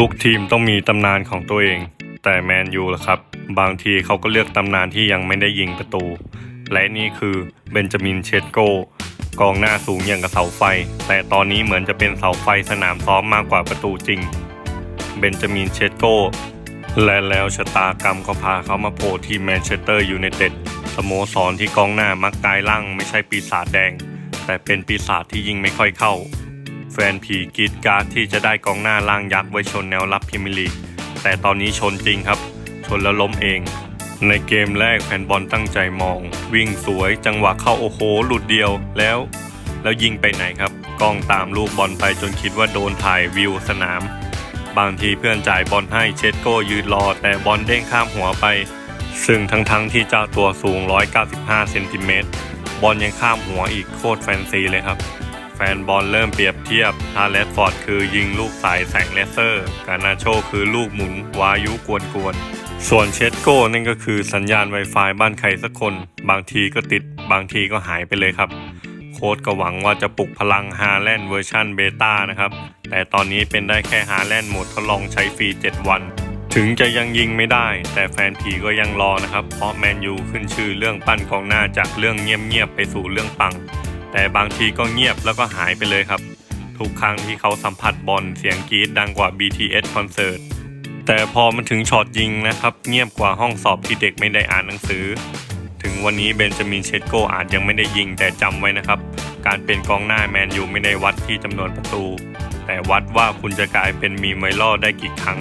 ทุกทีมต้องมีตำนานของตัวเอง แต่แมนยูล่ะครับ บางทีเขาก็เลือกตำนานที่ยังไม่ได้ยิงประตู และนี่คือเบนจามินเชสโกกองหน้าสูงอย่างกับเสาไฟ แต่ตอนนี้เหมือนจะเป็นเสาไฟสนามซ้อมมากกว่าประตูจริง เบนจามินเชสโกและแล้วชะตากรรมก็พาเขามาโผล่ที่แมนเชสเตอร์ยูไนเต็ดสโมสรที่กองหน้ามักกลายร่างไม่ใช่ปีศาจแดง แต่เป็นปีศาจที่ยิงไม่ค่อยเข้า แฟนผีกรีดการ์ดที่จะได้กองหน้าล่างยักษ์ไว้ชนแนวรับพรีเมียร์ลีก แต่ตอนนี้ชนจริงครับ ชนแล้วล้มเอง ในเกมแรกแฟนบอลตั้งใจมอง วิ่งสวยจังหวะเข้าโอ้โหหลุดเดียวแล้ว แล้วยิงไปไหนครับกล้องตามลูกบอลไปจนคิดว่าโดนถ่ายวิวสนาม บางทีเพื่อนจ่ายบอลให้เชสโก้ยืนรอ แต่บอลเด้งข้ามหัวไป ซึ่งทั้งๆที่เจ้าตัวสูง 195เซนติเมตรบอลยังข้ามหัวอีกโคตรแฟนซีเลยครับ แฟนบอลเริ่มเปรียบ เทียบถ้าแรดฟอร์ดคือยิงลูกสายแสงเลเซอร์ การนาโชคือลูกหมุนวายุกวนๆ ส่วนเชสโก้นั่นก็คือสัญญาณ Wi-Fi บ้านใครสักคน บางทีก็ติด บางทีก็หายไปเลยครับ โค้ดก็หวังว่าจะปลุกพลังฮาแลนด์เวอร์ชันเบต้านะครับ แต่ตอนนี้เป็นได้แค่ฮาแลนด์โหมดทดลองใช้ฟรี 7 วันถึงจะยังยิงไม่ได้ แต่แฟนผีก็ยังรอนะครับ เพราะแมนยูขึ้นชื่อเรื่องปั้นกองหน้าจากเรื่องเงียบๆไปสู่เรื่องปัง แต่บางทีก็เงียบแล้วก็หายไปเลยครับ ทุกครั้งที่เขาสัมผัสบอลเสียงกรีดดังกว่า BTS คอนเสิร์ตแต่พอมันถึงช็อตยิงนะครับ เงียบกว่าห้องสอบที่เด็กไม่ได้อ่านหนังสือ ถึงวันนี้เบนจามินเชสโกอาจยังไม่ได้ยิงแต่จำไว้นะครับ การเป็นกองหน้าแมนยูไม่ได้วัดที่จำนวนประตู แต่วัดว่าคุณจะกลายเป็นมีไมลอได้กี่ครั้ง